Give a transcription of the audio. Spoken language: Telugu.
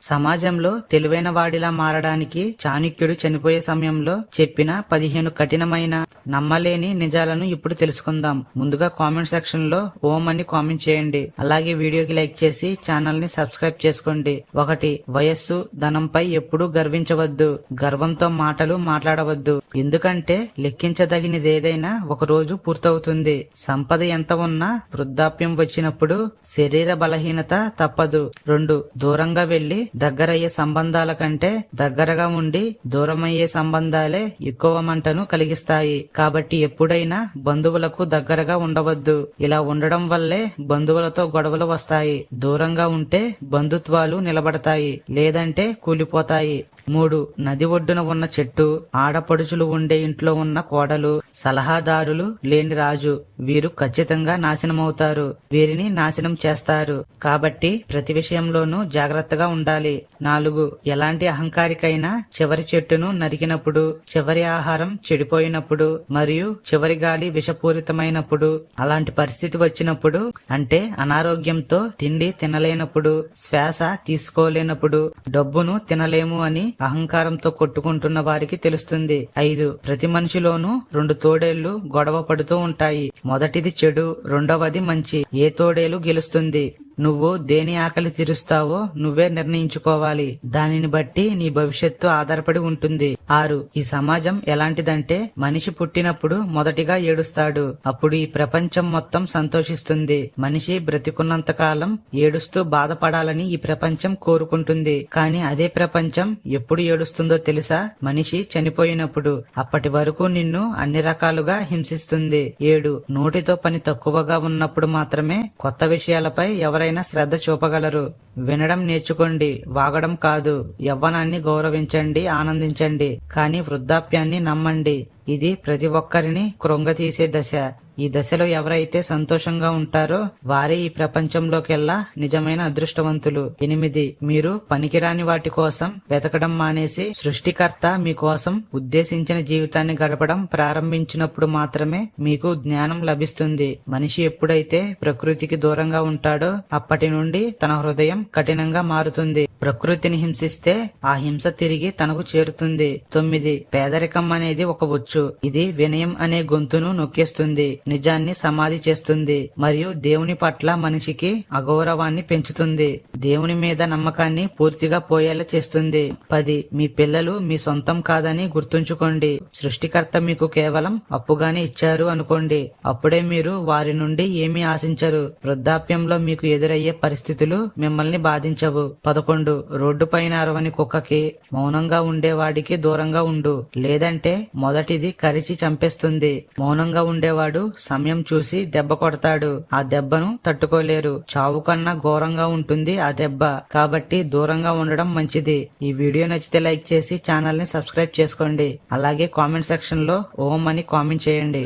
సమాజంలో తెలివైన వాడిలా మారడానికి చాణుక్యుడు చనిపోయే సమయంలో చెప్పిన పదిహేను కఠినమైన నమ్మలేని నిజాలను ఇప్పుడు తెలుసుకుందాం. ముందుగా కామెంట్ సెక్షన్లో ఓం అని కామెంట్ చేయండి. అలాగే వీడియోకి లైక్ చేసి ఛానల్ని సబ్స్క్రైబ్ చేసుకోండి. ఒకటి వయస్సు ధనంపై ఎప్పుడూ గర్వించవద్దు. గర్వంతో మాటలు మాట్లాడవద్దు. ఎందుకంటే లెక్కించదగినది ఏదైనా ఒక రోజు పూర్తవుతుంది. సంపద ఎంత ఉన్నా వృద్ధాప్యం వచ్చినప్పుడు శరీర బలహీనత తప్పదు. రెండు దూరంగా వెళ్ళి దగ్గరయ్యే సంబంధాల కంటే దగ్గరగా ఉండి దూరమయ్యే సంబంధాలే ఎక్కువ మంటను కలిగిస్తాయి. కాబట్టి ఎప్పుడైనా బంధువులకు దగ్గరగా ఉండవద్దు. ఇలా ఉండడం వల్లే బంధువులతో గొడవలు వస్తాయి. దూరంగా ఉంటే బంధుత్వాలు నిలబడతాయి. లేదంటే కూలిపోతాయి. మూడు నది ఒడ్డున ఉన్న చెట్టు ఆడపడుచులు ఉండే ఇంట్లో ఉన్న కోడలు సలహాదారులు లేని రాజు. వీరు ఖచ్చితంగా నాశనమవుతారు. వీరిని నాశనం చేస్తారు. కాబట్టి ప్రతి విషయంలోనూ జాగ్రత్తగా ఉండాలి. నాలుగు ఎలాంటి అహంకారికైనా చివరి చెట్టును నరికినప్పుడు చివరి ఆహారం చెడిపోయినప్పుడు మరియు చివరి గాలి విషపూరితమైనప్పుడు అలాంటి పరిస్థితి వచ్చినప్పుడు అంటే అనారోగ్యంతో తిండి తినలేనప్పుడు శ్వాస తీసుకోలేనప్పుడు డబ్బును తినలేము అని అహంకారంతో కొట్టుకుంటున్న వారికి తెలుస్తుంది. ఐదు ప్రతి మనిషిలోనూ రెండు తోడేళ్ళు గొడవ పడుతూ ఉంటాయి. మొదటిది చెడు రెండవది మంచి. ఏ తోడేలు గెలుస్తుంది? నువ్వు దేని ఆకలి తీరుస్తావో నువ్వే నిర్ణయించుకోవాలి. దానిని బట్టి నీ భవిష్యత్తు ఆధారపడి ఉంటుంది. ఆరు ఈ సమాజం ఎలాంటిదంటే మనిషి పుట్టినప్పుడు మొదటిగా ఏడుస్తాడు. అప్పుడు ఈ ప్రపంచం మొత్తం సంతోషిస్తుంది. మనిషి బ్రతికున్నంత కాలం ఏడుస్తూ బాధపడాలని ఈ ప్రపంచం కోరుకుంటుంది. కానీ అదే ప్రపంచం ఎప్పుడు ఏడుస్తుందో తెలుసా? మనిషి చనిపోయినప్పుడు. అప్పటి వరకు నిన్ను అన్ని రకాలుగా హింసిస్తుంది. ఏడు నోటితో పని తక్కువగా ఉన్నప్పుడు మాత్రమే కొత్త విషయాలపై ఎవరైనా శ్రద్ధ చూపగలరు. వినడం నేర్చుకోండి. వాగడం కాదు. యవ్వనాన్ని గౌరవించండి ఆనందించండి. కానీ వృద్ధాప్యాన్ని నమ్మండి. ఇది ప్రతి ఒక్కరిని కృంగతీసే దశ. ఈ దశలో ఎవరైతే సంతోషంగా ఉంటారో వారే ఈ ప్రపంచంలోకెల్లా నిజమైన అదృష్టవంతులు. ఎనిమిది మీరు పనికిరాని వాటి కోసం వెతకడం మానేసి సృష్టికర్త మీకోసం ఉద్దేశించిన జీవితాన్ని గడపడం ప్రారంభించినప్పుడు మాత్రమే మీకు జ్ఞానం లభిస్తుంది. మనిషి ఎప్పుడైతే ప్రకృతికి దూరంగా ఉంటాడో అప్పటి నుండి తన హృదయం కఠినంగా మారుతుంది. ప్రకృతిని హింసిస్తే ఆ హింస తిరిగి తనకు చేరుతుంది. తొమ్మిది పేదరికం అనేది ఒక వచ్చు ఇది వినయం అనే గొంతును నొక్కేస్తుంది నిజాన్ని సమాధి చేస్తుంది మరియు దేవుని పట్ల మనిషికి అగౌరవాన్ని పెంచుతుంది. దేవుని మీద నమ్మకాన్ని పూర్తిగా పోయేలా చేస్తుంది. పది మీ పిల్లలు మీ సొంతం కాదని గుర్తుంచుకోండి. సృష్టికర్త మీకు కేవలం అప్పుగానే ఇచ్చారు అనుకోండి. అప్పుడే మీరు వారి నుండి ఏమీ ఆశించరు. వృద్ధాప్యంలో మీకు ఎదురయ్యే పరిస్థితులు మిమ్మల్ని బాధించవు. పదకొండు రోడ్డు పైన అరవని కుక్కకి మౌనంగా ఉండేవాడికి దూరంగా ఉండు. లేదంటే మొదటిది కరిచి చంపేస్తుంది. మౌనంగా ఉండేవాడు సమయం చూసి దెబ్బ కొడతాడు. ఆ దెబ్బను తట్టుకోలేరు. చావు కన్నా ఘోరంగా ఉంటుంది ఆ దెబ్బ. కాబట్టి దూరంగా ఉండడం మంచిది. ఈ వీడియో నచ్చితే లైక్ చేసి ఛానల్ని సబ్స్క్రైబ్ చేసుకోండి. అలాగే కామెంట్ సెక్షన్లో ఓం అని కామెంట్ చేయండి.